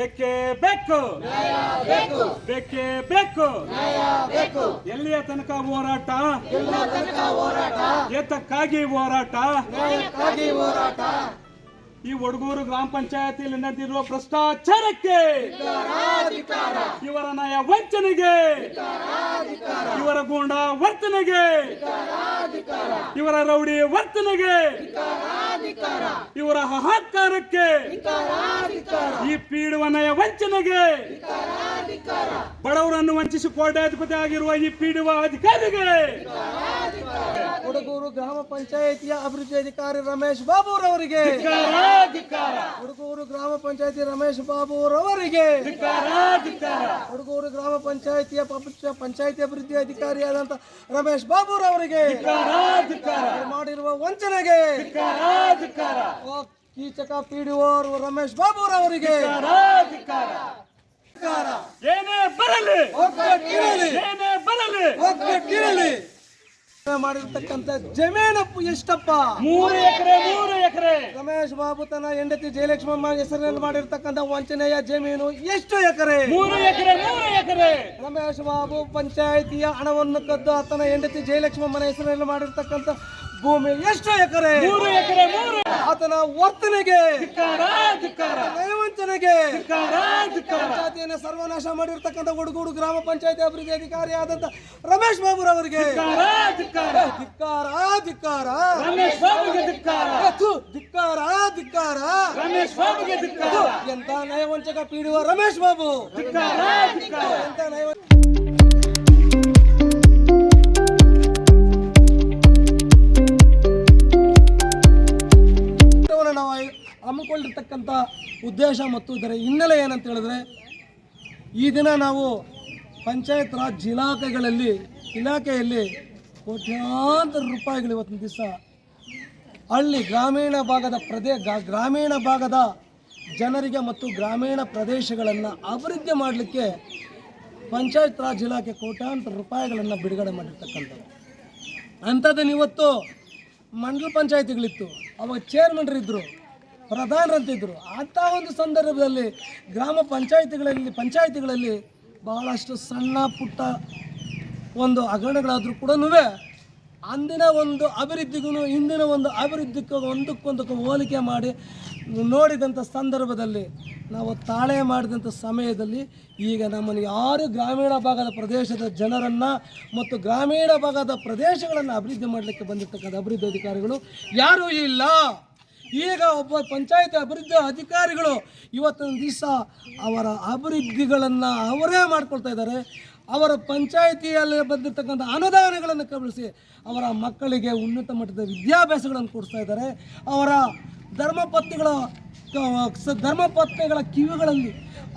ಬೇಕೇ ಬೇಕು. ಬೇಕೇ. ಬೇಕು ಎಲ್ಲಿಯ ತನಕ ಹೋರಾಟ? ಏತಕ್ಕಾಗಿ ಹೋರಾಟ? ಈ ಒಡಗೂರು ಗ್ರಾಮ ಪಂಚಾಯತಿಯಲ್ಲಿ ನಡೆದಿರುವ ಭ್ರಷ್ಟಾಚಾರಕ್ಕೆ ಇವರ ನಯ ವಂಚನೆಗೆ ಇವರ ಗೂಂಡ ವರ್ತನೆಗೆ. ಇವರ ರೌಡಿ ವರ್ತನೆಗೆ. ಇವರ ಹಾಹಾಕಾರಕ್ಕೆ. ಈ ಪೀಡುವನಯ ವಂಚನೆಗೆ. ಬಡವರನ್ನು ವಂಚಿಸಿ ಕೋಟ್ಯಾಧಿಪತಿ ಆಗಿರುವ ಈ ಪೀಡುವ ಅಧಿಕಾರಿಗೆ. ಹುಡುಗೂರು ಗ್ರಾಮ ಪಂಚಾಯಿತಿಯ ಅಭಿವೃದ್ಧಿ ಅಧಿಕಾರಿ ರಮೇಶ್ ಬಾಬುರವರಿಗೆ. ರವರಿಗೆ ಹುಡುಗೂರು ಗ್ರಾಮ ಪಂಚಾಯಿತಿ ರಮೇಶ್ ಬಾಬುರವರಿಗೆ. ರವರಿಗೆ. ಹುಡುಗೂರು ಗ್ರಾಮ ಪಂಚಾಯಿತಿಯ ಪಂಚ- ಪಂಚಾಯಿತಿ ಅಭಿವೃದ್ಧಿ ಅಧಿಕಾರಿಯಾದಂತ ರಮೇಶ್ ಬಾಬುರವರಿಗೆ. ರವರಿಗೆ ಮಾಡಿರುವ ವಂಚನೆಗೆ. ಕೀಚಕ ಪಿಡಿಒ ರಮೇಶ್ ಬಾಬುರವರಿಗೆ. ಧಿಕ್ಕಾರ, ಧಿಕ್ಕಾರ. ಏನೇ ಬರಲಿ ಏನೇ ಬರಲಿ. ಒಗ್ಗಟ್ಟಿರಲಿ ಮಾಡಿರ್ತಕ್ಕಂಥ ಜಮೀನು ಎಷ್ಟಪ್ಪ? ಮೂರು ಎಕರೆ ಮೂರು ಎಕರೆ. ರಮೇಶ್ ಬಾಬು ತನ್ನ ಹೆಂಡತಿ ಜಯಲಕ್ಷ್ಮಮ್ಮ ಹೆಸರಿನಲ್ಲಿ ಮಾಡಿರ್ತಕ್ಕಂಥ ವಂಚನೆಯ ಜಮೀನು ಎಷ್ಟು ಎಕರೆ? ಮೂರು ಎಕರೆ ಮೂರು ಎಕರೆ. ರಮೇಶ್ ಬಾಬು ಪಂಚಾಯಿತಿಯ ಹಣವನ್ನು ಕದ್ದು ಆತನ ಹೆಂಡತಿ ಜಯಲಕ್ಷ್ಮಮ್ಮನ ಹೆಸರಿನಲ್ಲಿ ಮಾಡಿರ್ತಕ್ಕಂಥ ಭೂಮಿ ಎಷ್ಟು ಎಕರೆ? ಮೂರು ಎಕರೆ ಮೂರು ಆತನ ವರ್ತನೆಗೆ ಧಿಕ್ಕಾರ, ಧಿಕ್ಕಾರ, ನಯವಂಚನೆಗೆ ಧಿಕ್ಕಾರ, ಧಿಕ್ಕಾರ. ಜಾತಿಯನ್ನು ಸರ್ವನಾಶ ಮಾಡಿರ್ತಕ್ಕಂಥ ಗುಡುಗೂಡು ಗ್ರಾಮ ಪಂಚಾಯತಿ ಅಭಿವೃದ್ಧಿ ಅಧಿಕಾರಿಯಾದಂಥ ರಮೇಶ್ ಬಾಬುರವರಿಗೆ ಧಿಕ್ಕಾರ, ಧಿಕ್ಕಾರ. ಧಿಕ್ಕಾರ ಧಿಕ್ಕಾರ. ರಮೇಶ್ ಬಾಬುಗೆ ಧಿಕ್ಕಾರ. ಧಿಕ್ಕಾರ ಧಿಕ್ಕಾರ. ರಮೇಶ್ ಬಾಬುಗೆ ಧಿಕ್ಕಾರ. ಎಂತ ನಯವಂಚಕ ಪೀಡುವ ರಮೇಶ್ ಬಾಬು. ಧಿಕ್ಕಾರ, ಧಿಕ್ಕಾರ. ಎಂತ ನಯವಂಚಕ ನಾವು ಹಮ್ಮಿಕೊಂಡಿರ್ತಕ್ಕಂಥ ಉದ್ದೇಶ ಮತ್ತು ಇದರ ಹಿನ್ನೆಲೆ ಏನಂತ ಹೇಳಿದ್ರೆ, ಈ ದಿನ ನಾವು ಪಂಚಾಯತ್ ರಾಜ್ ಇಲಾಖೆಗಳಲ್ಲಿ, ಇಲಾಖೆಯಲ್ಲಿ ಕೋಟ್ಯಾಂತರ ರೂಪಾಯಿಗಳು ಇವತ್ತಿನ ದಿವಸ ಹಳ್ಳಿ ಗ್ರಾಮೀಣ ಭಾಗದ ಪ್ರದೇ ಗ್ರಾಮೀಣ ಭಾಗದ ಜನರಿಗೆ ಮತ್ತು ಗ್ರಾಮೀಣ ಪ್ರದೇಶಗಳನ್ನು ಅಭಿವೃದ್ಧಿ ಮಾಡಲಿಕ್ಕೆ ಪಂಚಾಯತ್ ರಾಜ್ ಇಲಾಖೆ ಕೋಟ್ಯಾಂತರ ರೂಪಾಯಿಗಳನ್ನು ಬಿಡುಗಡೆ ಮಾಡಿರ್ತಕ್ಕಂಥದ್ದು. ಅಂಥದ್ದನ್ನು ಇವತ್ತು ಮಂಡಲ ಪಂಚಾಯತಿಗಳಿತ್ತು. ಅವಾಗ ಚೇರ್ಮನ್ರಿದ್ದರು ಪ್ರಧಾನರಂತಿದ್ದರು ಅಂಥ ಒಂದು ಸಂದರ್ಭದಲ್ಲಿ ಗ್ರಾಮ ಪಂಚಾಯತಿಗಳಲ್ಲಿ ಪಂಚಾಯತಿಗಳಲ್ಲಿ ಬಹಳಷ್ಟು ಸಣ್ಣ ಪುಟ್ಟ ಒಂದು ಹಗರಣಗಳಾದರೂ ಕೂಡ ಅಂದಿನ ಒಂದು ಅಭಿವೃದ್ಧಿಗೂ, ಇಂದಿನ ಒಂದು ಅಭಿವೃದ್ಧಿಗೂ ಒಂದಕ್ಕೊಂದಕ್ಕೂ ಹೋಲಿಕೆ ಮಾಡಿ ನೋಡಿದಂಥ ಸಂದರ್ಭದಲ್ಲಿ, ನಾವು ತಾಳೆ ಮಾಡಿದಂಥ ಸಮಯದಲ್ಲಿ ಈಗ ನಮ್ಮನ್ನು ಯಾರು ಗ್ರಾಮೀಣ ಭಾಗದ ಪ್ರದೇಶದ ಜನರನ್ನು ಮತ್ತು ಗ್ರಾಮೀಣ ಭಾಗದ ಪ್ರದೇಶಗಳನ್ನು ಅಭಿವೃದ್ಧಿ ಮಾಡಲಿಕ್ಕೆ ಬಂದಿರ್ತಕ್ಕಂಥ ಅಭಿವೃದ್ಧಿ ಅಧಿಕಾರಿಗಳು ಯಾರೂ ಇಲ್ಲ. ಈಗ ಒಬ್ಬ ಪಂಚಾಯತ್ ಅಭಿವೃದ್ಧಿ ಅಧಿಕಾರಿಗಳು ಇವತ್ತಿನ ದಿವಸ ಅವರ ಅಭಿವೃದ್ಧಿಗಳನ್ನು ಅವರೇ ಮಾಡ್ಕೊಳ್ತಾ ಇದ್ದಾರೆ. ಅವರ ಪಂಚಾಯಿತಿಯಲ್ಲಿ ಬಂದಿರತಕ್ಕಂಥ ಅನುದಾನಗಳನ್ನು ಕಬಳಿಸಿ ಅವರ ಮಕ್ಕಳಿಗೆ ಉನ್ನತ ಮಟ್ಟದ ವಿದ್ಯಾಭ್ಯಾಸಗಳನ್ನು ಕೊಡಿಸ್ತಾ ಇದ್ದಾರೆ. ಅವರ ಧರ್ಮಪತ್ನಿಗಳ ಧರ್ಮಪತ್ನಿಗಳ ಕಿವಿಗಳಲ್ಲಿ,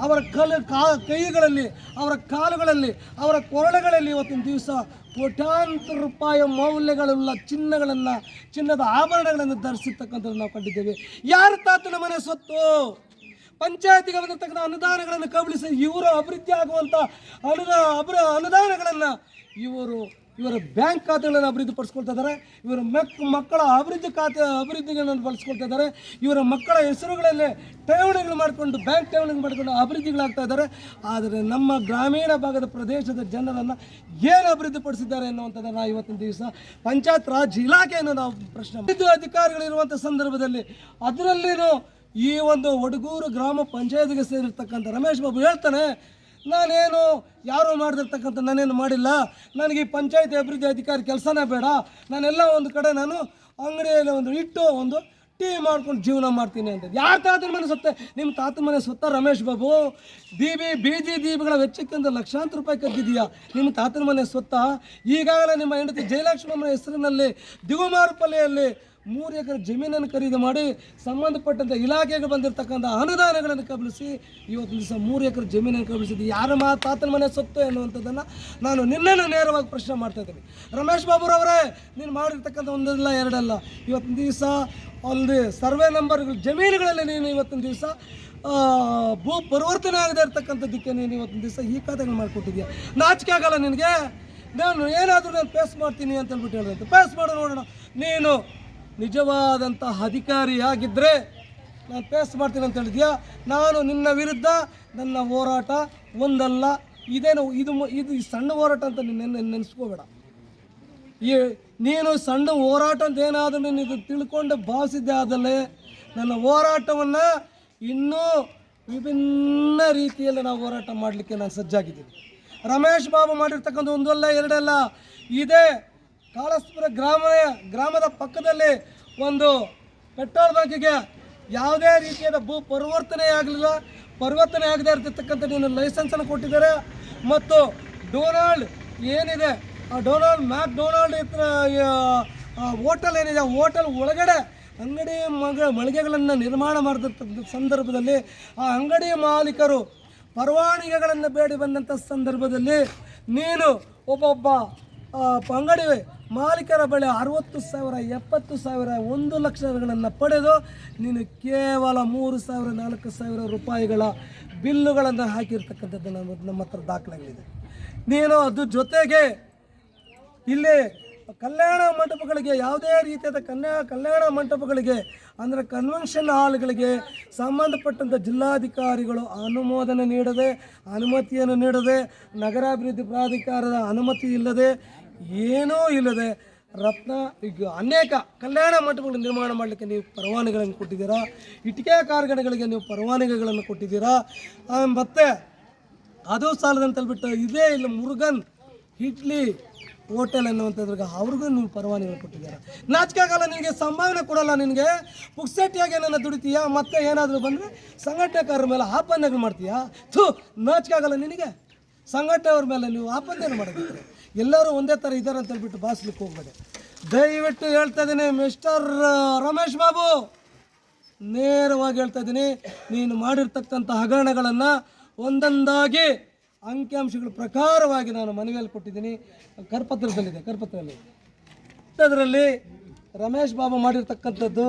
ಅವರ ಕಲ್ಲು ಕಾ, ಕೈಗಳಲ್ಲಿ, ಅವರ ಕಾಲುಗಳಲ್ಲಿ, ಅವರ ಕೊರಳುಗಳಲ್ಲಿ ಇವತ್ತಿನ ದಿವಸ ಕೋಟ್ಯಾಂತರ ರೂಪಾಯಿ ಮೌಲ್ಯಗಳುಳ್ಳ ಚಿನ್ನಗಳನ್ನು, ಚಿನ್ನದ ಆಭರಣಗಳನ್ನು ಧರಿಸಿರ್ತಕ್ಕಂಥದ್ದು ನಾವು ಕಂಡಿದ್ದೇವೆ. ಯಾರ ತಾತನ ಮನೆ ಸೊತ್ತು? ಪಂಚಾಯತಿಗೆ ಬಂದಿರತಕ್ಕಂಥ ಅನುದಾನಗಳನ್ನು ಕಬಳಿಸಿ ಇವರು ಅಭಿವೃದ್ಧಿ ಆಗುವಂಥ ಅನುದಾನ ಅನುದಾನಗಳನ್ನು ಇವರು ಇವರ ಬ್ಯಾಂಕ್ ಖಾತೆಗಳನ್ನು ಅಭಿವೃದ್ಧಿ ಪಡಿಸ್ಕೊಳ್ತಾ ಇದ್ದಾರೆ. ಇವರ ಮಕ್, ಮಕ್ಕಳ ಅಭಿವೃದ್ಧಿ ಖಾತೆ, ಅಭಿವೃದ್ಧಿಗಳನ್ನು ಬಳಸ್ಕೊಳ್ತಾ ಇದ್ದಾರೆ. ಇವರ ಮಕ್ಕಳ ಹೆಸರುಗಳಲ್ಲಿ ಠೇವಣಿಗಳು ಮಾಡಿಕೊಂಡು, ಬ್ಯಾಂಕ್ ಠೇವಣಿಗಳು ಮಾಡಿಕೊಂಡು ಅಭಿವೃದ್ಧಿಗಳಾಗ್ತಾ ಇದ್ದಾರೆ. ಆದರೆ ನಮ್ಮ ಗ್ರಾಮೀಣ ಭಾಗದ ಪ್ರದೇಶದ ಜನರನ್ನು ಏನು ಅಭಿವೃದ್ಧಿ ಪಡಿಸಿದ್ದಾರೆ ಎನ್ನುವಂಥದ್ದನ್ನು ನಾವು ಇವತ್ತಿನ ದಿವಸ ಪಂಚಾಯತ್ ರಾಜ್ ಇಲಾಖೆಯನ್ನು ನಾವು ಪ್ರಶ್ನೆ ಅಧಿಕಾರಿಗಳಿರುವಂಥ ಸಂದರ್ಭದಲ್ಲಿ ಅದರಲ್ಲಿನೂ ಈ ಒಂದು ಒಡಗೂರು ಗ್ರಾಮ ಪಂಚಾಯತ್ಗೆ ಸೇರಿರ್ತಕ್ಕಂಥ ರಮೇಶ್ ಬಾಬು ಹೇಳ್ತಾನೆ ನಾನೇನು ಯಾರು ಮಾಡಿದಿರ್ತಕ್ಕಂಥ ನಾನೇನು ಮಾಡಿಲ್ಲ. ನನಗೆ ಈ ಪಂಚಾಯತಿ ಅಭಿವೃದ್ಧಿ ಅಧಿಕಾರಿ ಕೆಲಸನೇ ಬೇಡ. ನಾನೆಲ್ಲ ಒಂದು ಕಡೆ ನಾನು ಅಂಗಡಿಯಲ್ಲಿ ಒಂದು ಇಟ್ಟು ಒಂದು ಟೀ ಮಾಡ್ಕೊಂಡು ಜೀವನ ಮಾಡ್ತೀನಿ ಅಂತ ಯಾರ ತಾತನ ಮನೆ ಸುತ್ತ? ನಿಮ್ಮ ತಾತನ ಮನೆ ಸುತ್ತ ರಮೇಶ್ ಬಾಬು. ದೀಬಿ ಬೀದಿ ದೀಪಗಳ ವೆಚ್ಚಕ್ಕಿಂತ ಲಕ್ಷಾಂತರ ರೂಪಾಯಿ ಕದ್ದಿದೆಯಾ ನಿಮ್ಮ ತಾತನ ಮನೆ ಸುತ್ತ? ಈಗಾಗಲೇ ನಿಮ್ಮ ಹೆಂಡತಿ ಜಯಲಕ್ಷ್ಮಮ್ಮನ ಹೆಸರಿನಲ್ಲಿ ದಿಗುಮಾರುಪಲ್ಲೆಯಲ್ಲಿ ಮೂರು ಎಕರೆ ಜಮೀನನ್ನು ಖರೀದಿ ಮಾಡಿ ಸಂಬಂಧಪಟ್ಟಂಥ ಇಲಾಖೆಗೆ ಬಂದಿರತಕ್ಕಂಥ ಅನುದಾನಗಳನ್ನು ಕಬಳಿಸಿ ಇವತ್ತು ದಿವಸ ಮೂರು ಎಕರೆ ಜಮೀನನ್ನು ಕಬಳಿಸಿದ್ದು ಯಾರ ಮಾ ತಾತನ ಮನೆ ಸೊತ್ತು ಎನ್ನುವಂಥದ್ದನ್ನು ನಾನು ನಿನ್ನನ್ನು ನೇರವಾಗಿ ಪ್ರಶ್ನೆ ಮಾಡ್ತಾ ಇದ್ದೀನಿ. ರಮೇಶ್ ಬಾಬುರವರೇ, ನೀನು ಮಾಡಿರ್ತಕ್ಕಂಥ ಒಂದಲ್ಲ, ಎರಡಲ್ಲ. ಇವತ್ತಿನ ದಿವಸ ಅಲ್ಲಿ ಸರ್ವೆ ನಂಬರ್ಗಳು, ಜಮೀನುಗಳಲ್ಲಿ ನೀನು ಇವತ್ತಿನ ದಿವಸ ಭೂ ಪರಿವರ್ತನೆ ಆಗದೆ ಇರತಕ್ಕಂಥದ್ದಕ್ಕೆ ನೀನು ಇವತ್ತಿನ ದಿವಸ ಈ ಖಾತೆಗಳು ಮಾಡಿಕೊಟ್ಟಿದ್ಯಾ ನಾಚಿಕೆ ಆಗಲ್ಲ ನಿನಗೆ. ನಾನು ಏನಾದರೂ ನಾನು ಪೇಸ್ ಮಾಡ್ತೀನಿ ಅಂತ ಹೇಳ್ಬಿಟ್ಟು ಹೇಳಿದಂತೆ ಪೇಸ್ ಮಾಡೋಣ ನೋಡೋಣ. ನೀನು ನಿಜವಾದಂಥ ಅಧಿಕಾರಿಯಾಗಿದ್ದರೆ ನಾನು ಪೇಸ್ ಮಾಡ್ತೀನಿ ಅಂತ ಹೇಳಿದ್ಯಾ? ನಾನು ನಿನ್ನ ವಿರುದ್ಧ ನನ್ನ ಹೋರಾಟ ಒಂದಲ್ಲ. ಇದೇನು ಇದು ಇದು ಸಣ್ಣ ಹೋರಾಟ ಅಂತ ನಿನ್ನ ನೆನೆಸ್ಕೋಬೇಡ. ಈ ನೀನು ಸಣ್ಣ ಹೋರಾಟ ಅಂತ ಏನಾದರೂ ನೀನು ಇದು ತಿಳ್ಕೊಂಡು ಭಾವಿಸಿದ್ದೆ ಆದಲ್ಲೇ? ನನ್ನ ಹೋರಾಟವನ್ನು ಇನ್ನೂ ವಿಭಿನ್ನ ರೀತಿಯಲ್ಲಿ ನಾವು ಹೋರಾಟ ಮಾಡಲಿಕ್ಕೆ ನಾನು ಸಜ್ಜಾಗಿದ್ದೀನಿ. ರಮೇಶ್ ಬಾಬು ಮಾಡಿರ್ತಕ್ಕಂಥ ಒಂದಲ್ಲ ಎರಡಲ್ಲ. ಇದೇ ಕಾಳಸ್ಪುರ ಗ್ರಾಮ ಗ್ರಾಮದ ಪಕ್ಕದಲ್ಲಿ ಒಂದು ಪೆಟ್ರೋಲ್ ಬಂಕಿಗೆ ಯಾವುದೇ ರೀತಿಯಾದ ಭೂ ಪರಿವರ್ತನೆ ಆಗಲಿಲ್ಲ. ಪರಿವರ್ತನೆ ಆಗದೆ ಇರತಕ್ಕಂಥ ನೀನು ಲೈಸೆನ್ಸನ್ನು ಕೊಟ್ಟಿದ್ದಾರೆ. ಮತ್ತು ಡೊನಾಲ್ಡ್ ಏನಿದೆ, ಆ ಡೊನಾಲ್ಡ್ ಮ್ಯಾಕ್ ಡೊನಾಲ್ಡ್ ಹೋಟೆಲ್ ಏನಿದೆ, ಆ ಹೋಟೆಲ್ ಒಳಗಡೆ ಅಂಗಡಿ ಮಗ, ಮಳಿಗೆಗಳನ್ನು ನಿರ್ಮಾಣ ಮಾಡಿದಂಥ ಸಂದರ್ಭದಲ್ಲಿ ಆ ಅಂಗಡಿ ಮಾಲೀಕರು ಪರವಾನಗಿಗಳನ್ನು ಬೇಡಿ ಬಂದಂಥ ಸಂದರ್ಭದಲ್ಲಿ ನೀನು ಒಬ್ಬೊಬ್ಬ ಅಂಗಡಿ ಮಾಲೀಕರ ಬಳಿ ಅರವತ್ತು ಸಾವಿರ, ಎಪ್ಪತ್ತು ಸಾವಿರ, ಒಂದು ಲಕ್ಷಗಳನ್ನು ಪಡೆದು ನೀನು ಕೇವಲ ಮೂರು ಸಾವಿರ, ನಾಲ್ಕು ಸಾವಿರ ರೂಪಾಯಿಗಳ ಬಿಲ್ಲುಗಳನ್ನು ಹಾಕಿರ್ತಕ್ಕಂಥದ್ದು ನಮ್ಮ ನಮ್ಮ ಹತ್ರ ದಾಖಲೆಗಳಿದೆ. ನೀನು ಅದು ಜೊತೆಗೆ ಇಲ್ಲಿ ಕಲ್ಯಾಣ ಮಂಟಪಗಳಿಗೆ, ಯಾವುದೇ ರೀತಿಯಾದ ಕನ್ಯಾ, ಕಲ್ಯಾಣ ಮಂಟಪಗಳಿಗೆ, ಅಂದರೆ ಕನ್ವೆನ್ಷನ್ ಹಾಲ್ಗಳಿಗೆ ಸಂಬಂಧಪಟ್ಟಂಥ ಜಿಲ್ಲಾಧಿಕಾರಿಗಳು ಅನುಮೋದನೆ ನೀಡದೆ, ಅನುಮತಿಯನ್ನು ನೀಡದೆ, ನಗರಾಭಿವೃದ್ಧಿ ಪ್ರಾಧಿಕಾರದ ಅನುಮತಿ ಇಲ್ಲದೆ ಏನೂ ಇಲ್ಲದೆ ರತ್ನ, ಈಗ ಅನೇಕ ಕಲ್ಯಾಣ ಮಂಟಪಗಳು ನಿರ್ಮಾಣ ಮಾಡಲಿಕ್ಕೆ ನೀವು ಪರವಾನಗಿಗಳನ್ನು ಕೊಟ್ಟಿದ್ದೀರಾ? ಇಟಿಕೆ ಕಾರ್ಖಾನೆಗಳಿಗೆ ನೀವು ಪರವಾನಗಿಗಳನ್ನು ಕೊಟ್ಟಿದ್ದೀರಾ? ಮತ್ತೆ ಅದು ಸಾಲದಂತ ಹೇಳ್ಬಿಟ್ಟು ಇದೇ ಇಲ್ಲ ಮುರುಗನ್ ಇಡ್ಲಿ ಹೋಟೆಲ್ ಅನ್ನುವಂಥದ್ರಾಗ ಅವ್ರಿಗೂ ನೀವು ಪರವಾನಗಿ ಕೊಟ್ಟಿದ್ದಾರೆ? ನಾಚಿಕೆ ನಿನಗೆ ಸಂಭಾವನೆ ಕೊಡಲ್ಲ ನಿನಗೆ? ಪುಕ್ಸಟ್ಟಿಯಾಗಿ ಏನನ್ನ ದುಡಿತೀಯಾ? ಮತ್ತೆ ಏನಾದರೂ ಬಂದರೆ ಸಂಘಟನೆಕಾರರ ಮೇಲೆ ಆಪನ್ನೆಗಳು ಮಾಡ್ತೀಯಾ? ಥೂ, ನಾಚಿಕೆ ಆಗಲ್ಲ ನಿನಗೆ? ಸಂಘಟನೆಯವ್ರ ಮೇಲೆ ನೀವು ಆಪನ್ನೆಗಳು ಮಾಡೋದಿದ್ರೆ. ಎಲ್ಲರೂ ಒಂದೇ ಥರ ಇದ್ದಾರೆ ಅಂತ ಹೇಳ್ಬಿಟ್ಟು ಭಾಷಲಿಕ್ಕೆ ಹೋಗ್ಬೇಡಿ. ದಯವಿಟ್ಟು ಹೇಳ್ತಾ ಇದ್ದೀನಿ ಮಿಸ್ಟರ್ ರಮೇಶ್ ಬಾಬು. ನೇರವಾಗಿ ಹೇಳ್ತಾ ಇದ್ದೀನಿ, ನೀನು ಮಾಡಿರ್ತಕ್ಕಂಥ ಹಗರಣಗಳನ್ನು ಒಂದೊಂದಾಗಿ ಅಂಕಿಅಂಶಗಳ ಪ್ರಕಾರವಾಗಿ ನಾನು ಮನವಿಯಲ್ಲಿ ಕೊಟ್ಟಿದ್ದೀನಿ. ಕರ್ಪತ್ರದಲ್ಲಿದೆ, ಕರ್ಪತ್ರದಲ್ಲಿ. ಅದರಲ್ಲಿ ರಮೇಶ್ ಬಾಬು ಮಾಡಿರ್ತಕ್ಕಂಥದ್ದು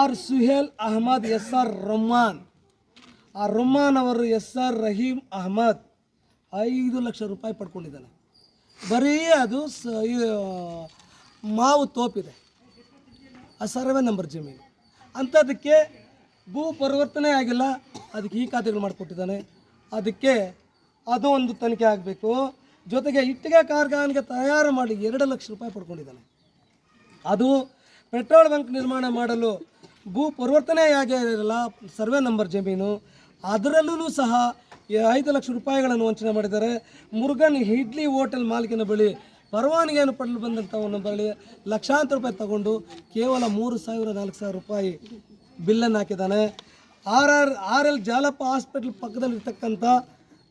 R Suhail Ahmed S R Romman. ಆ ರೊಮ್ಮಾನ್ ಅವರು ಎಸ್ ಆರ್ ರಹೀಮ್ ಅಹಮದ್. ಐದು ಲಕ್ಷ ರೂಪಾಯಿ ಪಡ್ಕೊಂಡಿದ್ದಾನೆ. ಬರೀ ಅದು ಸ ಮಾವು ತೋಪಿದೆ. ಆ ಸರ್ವೆ ನಂಬರ್ ಜಮೀನು. ಅಂಥದಕ್ಕೆ ಭೂ ಪರಿವರ್ತನೆ ಆಗಿಲ್ಲ. ಅದಕ್ಕೆ ಈ ಖಾತೆಗಳು ಮಾಡಿಕೊಟ್ಟಿದ್ದಾನೆ. ಅದಕ್ಕೆ ಅದು ಒಂದು ತನಿಖೆ ಆಗಬೇಕು. ಜೊತೆಗೆ ಇಟ್ಟಿಗೆ ಕಾರ್ಖಾನೆಗೆ ತಯಾರು ಮಾಡಿ ಎರಡು ಲಕ್ಷ ರೂಪಾಯಿ ಪಡ್ಕೊಂಡಿದ್ದಾನೆ. ಅದು ಪೆಟ್ರೋಲ್ ಬಂಕ್ ನಿರ್ಮಾಣ ಮಾಡಲು ಭೂ ಪರಿವರ್ತನೆ ಆಗಿರಲ್ಲ ಸರ್ವೆ ನಂಬರ್ ಜಮೀನು. ಅದರಲ್ಲೂ ಸಹ ಐದು ಲಕ್ಷ ರೂಪಾಯಿಗಳನ್ನು ವಂಚನೆ ಮಾಡಿದ್ದಾರೆ. ಮುರುಗನ್ ಇಡ್ಲಿ ಹೋಟೆಲ್ ಮಾಲೀಕನ ಬಳಿ ಪರವಾನಗಿಯನ್ನು ಪಡೆದು ಬಂದಂಥವನ ಬಳಿ ಲಕ್ಷಾಂತರ ರೂಪಾಯಿ ತಗೊಂಡು ಕೇವಲ ಮೂರು ಸಾವಿರ, ನಾಲ್ಕು ಸಾವಿರ ರೂಪಾಯಿ ಬಿಲ್ಲನ್ನು ಹಾಕಿದ್ದಾನೆ. R R R L Jalappa hospital ಪಕ್ಕದಲ್ಲಿರ್ತಕ್ಕಂಥ,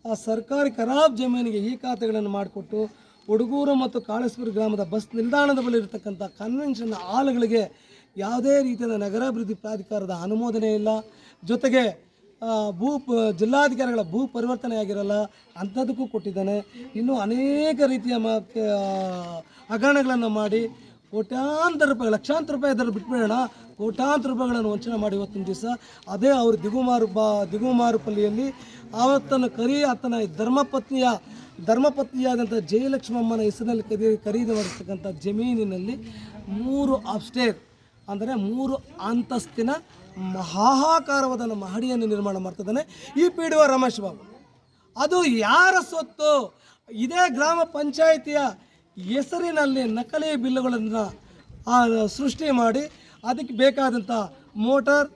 ಆ ಸರ್ಕಾರಿ ಖರಾಬ್ ಜಮೀನಿಗೆ ಈ ಖಾತೆಗಳನ್ನು ಮಾಡಿಕೊಟ್ಟು ಹುಡುಗೂರು ಮತ್ತು ಕಾಳೇಶ್ವರ ಗ್ರಾಮದ ಬಸ್ ನಿಲ್ದಾಣದ ಬಳಿ ಇರತಕ್ಕಂಥ ಕನ್ವೆನ್ಷನ್ ಹಾಲ್ಗಳಿಗೆ ಯಾವುದೇ ರೀತಿಯ ನಗರಾಭಿವೃದ್ಧಿ ಪ್ರಾಧಿಕಾರದ ಅನುಮೋದನೆ ಇಲ್ಲ. ಜೊತೆಗೆ ಭೂ ಜಿಲ್ಲಾಧಿಕಾರಿಗಳ ಭೂ ಪರಿವರ್ತನೆ ಆಗಿರಲ್ಲ ಅಂಥದ್ದಕ್ಕೂ ಕೊಟ್ಟಿದ್ದಾನೆ. ಇನ್ನೂ ಅನೇಕ ರೀತಿಯ ಮ ಹಗರಣಗಳನ್ನು ಮಾಡಿ ಕೋಟ್ಯಾಂತರ ರೂಪಾಯಿ, ಲಕ್ಷಾಂತರ ರೂಪಾಯಿ ಅದರ ಬಿಟ್ಬಿಡೋಣ, ಕೋಟ್ಯಾಂತರ ರೂಪಾಯಿಗಳನ್ನು ವಂಚನೆ ಮಾಡಿ ಇವತ್ತಿನ ದಿವಸ. ಅದೇ ಅವರು ದಿಗುಮಾರು ಬಾ, ದಿಗುಮಾರುಪಲ್ಲಿಯಲ್ಲಿ ಆವತ್ತನ್ನು ಕರಿ, ಆತನ ಧರ್ಮಪತ್ನಿಯ, ಧರ್ಮಪತ್ನಿಯಾದಂಥ ಜಯಲಕ್ಷ್ಮಮ್ಮನ ಹೆಸರಿನಲ್ಲಿ ಖರೀದಿ ಖರೀದಿ ಮಾಡಿರ್ತಕ್ಕಂಥ ಜಮೀನಿನಲ್ಲಿ ಮೂರು ಅಪ್ಸ್ಟೇರ್ ಅಂದರೆ ಮೂರು ಅಂತಸ್ತಿನ ಮಹಾಕಾರವಾದ ಮಹಡಿಯನ್ನು ನಿರ್ಮಾಣ ಮಾಡ್ತಿದ್ದಾನೆ ಈ P D O Ramesh Babu. ಅದು ಯಾರ ಸೊತ್ತು? ಇದೇ ಗ್ರಾಮ ಪಂಚಾಯಿತಿಯ ಹೆಸರಿನಲ್ಲಿ ನಕಲಿ ಬಿಲ್ಲುಗಳನ್ನು ಸೃಷ್ಟಿ ಮಾಡಿ ಅದಕ್ಕೆ ಬೇಕಾದಂಥ ಮೋಟರ್,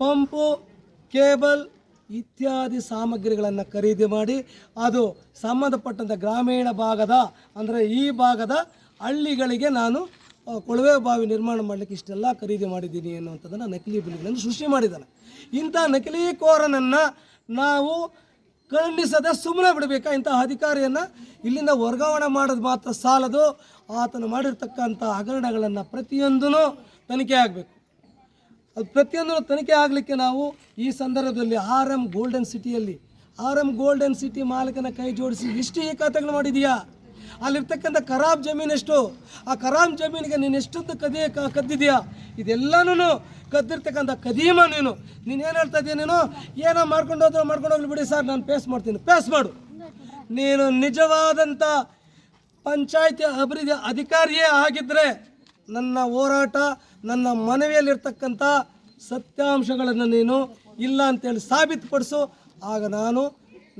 ಪಂಪು, ಕೇಬಲ್ ಇತ್ಯಾದಿ ಸಾಮಗ್ರಿಗಳನ್ನು ಖರೀದಿ ಮಾಡಿ ಅದು ಸಂಬಂಧಪಟ್ಟಂಥ ಗ್ರಾಮೀಣ ಭಾಗದ, ಅಂದರೆ ಈ ಭಾಗದ ಹಳ್ಳಿಗಳಿಗೆ ನಾನು ಕೊಳವೆ ಬಾವಿ ನಿರ್ಮಾಣ ಮಾಡಲಿಕ್ಕೆ ಇಷ್ಟೆಲ್ಲ ಖರೀದಿ ಮಾಡಿದ್ದೀನಿ ಅನ್ನುವಂಥದ್ದನ್ನು ನಕಲಿ ಬಿಲ್ಗಳನ್ನು ಸೃಷ್ಟಿ ಮಾಡಿದ್ದಾನೆ. ಇಂಥ ನಕಲಿ ಕೋರನನ್ನು ನಾವು ಖಂಡಿಸದೆ ಸುಮ್ಮನೆ ಬಿಡಬೇಕಾ? ಇಂಥ ಅಧಿಕಾರಿಯನ್ನು ಇಲ್ಲಿಂದ ವರ್ಗಾವಣೆ ಮಾಡೋದು ಮಾತ್ರ ಸಾಲದು. ಆತನು ಮಾಡಿರ್ತಕ್ಕಂಥ ಹಗರಣಗಳನ್ನು ಪ್ರತಿಯೊಂದೂ ತನಿಖೆ ಆಗಬೇಕು. ಅದು ಪ್ರತಿಯೊಂದೂ ತನಿಖೆ ಆಗಲಿಕ್ಕೆ ನಾವು ಈ ಸಂದರ್ಭದಲ್ಲಿ ಆರ್ ಎಂ ಗೋಲ್ಡನ್ ಸಿಟಿಯಲ್ಲಿ, ಆರ್ ಎಂ ಗೋಲ್ಡನ್ ಸಿಟಿ ಮಾಲಕನ ಕೈ ಜೋಡಿಸಿ ಇಷ್ಟು ಈ ಮಾಡಿದೀಯಾ ಅಲ್ಲಿರ್ತಕ್ಕಂಥ ಖರಾಬ್ ಜಮೀನು ಎಷ್ಟು? ಆ ಖರಾಬ್ ಜಮೀನಿಗೆ ನೀನು ಎಷ್ಟೊಂದು ಕದಿಯ ಕದ್ದಿದೆಯಾ? ಇದೆಲ್ಲನೂ ಕದ್ದಿರ್ತಕ್ಕಂಥ ಕದೀಮ ನೀನು. ನೀನು ಏನು ಹೇಳ್ತಾ ಇದೀಯ ನೀನು? ಏನೋ ಮಾಡ್ಕೊಂಡು ಹೋದ್ರೆ ಮಾಡ್ಕೊಂಡು ಹೋಗ್ಲಿ ಬಿಡಿ ಸರ್, ನಾನು ಪೇಸ್ ಮಾಡ್ತೀನಿ. ಪೇಸ್ ಮಾಡು. ನೀನು ನಿಜವಾದಂಥ ಪಂಚಾಯತಿ ಅಭಿವೃದ್ಧಿ ಅಧಿಕಾರಿಯೇ ಆಗಿದ್ದರೆ ನನ್ನ ಹೋರಾಟ, ನನ್ನ ಮನವಿಯಲ್ಲಿರ್ತಕ್ಕಂಥ ಸತ್ಯಾಂಶಗಳನ್ನು ನೀನು ಇಲ್ಲ ಅಂತೇಳಿ ಸಾಬೀತುಪಡಿಸು. ಆಗ ನಾನು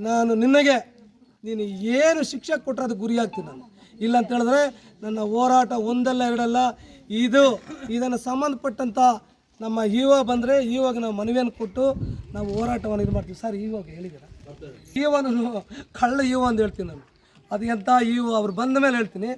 ನಾನು ನಿನಗೆ ನೀನು ಏನು ಶಿಕ್ಷೆ ಕೊಟ್ಟರೆ ಅದು ಗುರಿಯಾಗ್ತೀನಿ ನಾನು. ಇಲ್ಲ ಅಂತ ಹೇಳಿದ್ರೆ ನನ್ನ ಹೋರಾಟ ಒಂದಲ್ಲ ಎರಡಲ್ಲ, ಇದು ಇದನ್ನು ಸಂಬಂಧಪಟ್ಟಂಥ ನಮ್ಮ ಇವ ಬಂದರೆ ಇವಾಗ ನಾವು ಮನವಿಯನ್ನು ಕೊಟ್ಟು ನಾವು ಹೋರಾಟವನ್ನು ಇದು ಮಾಡ್ತೀವಿ. ಸರ್ ಇವಾಗ ಹೇಳಿದ್ದೀರ? ಇವನು ಕಳ್ಳ ಈವ ಅಂತ ಹೇಳ್ತೀನಿ ನಾನು. ಅದು ಎಂಥ ಈವ ಅವ್ರು ಬಂದ ಮೇಲೆ ಹೇಳ್ತೀನಿ.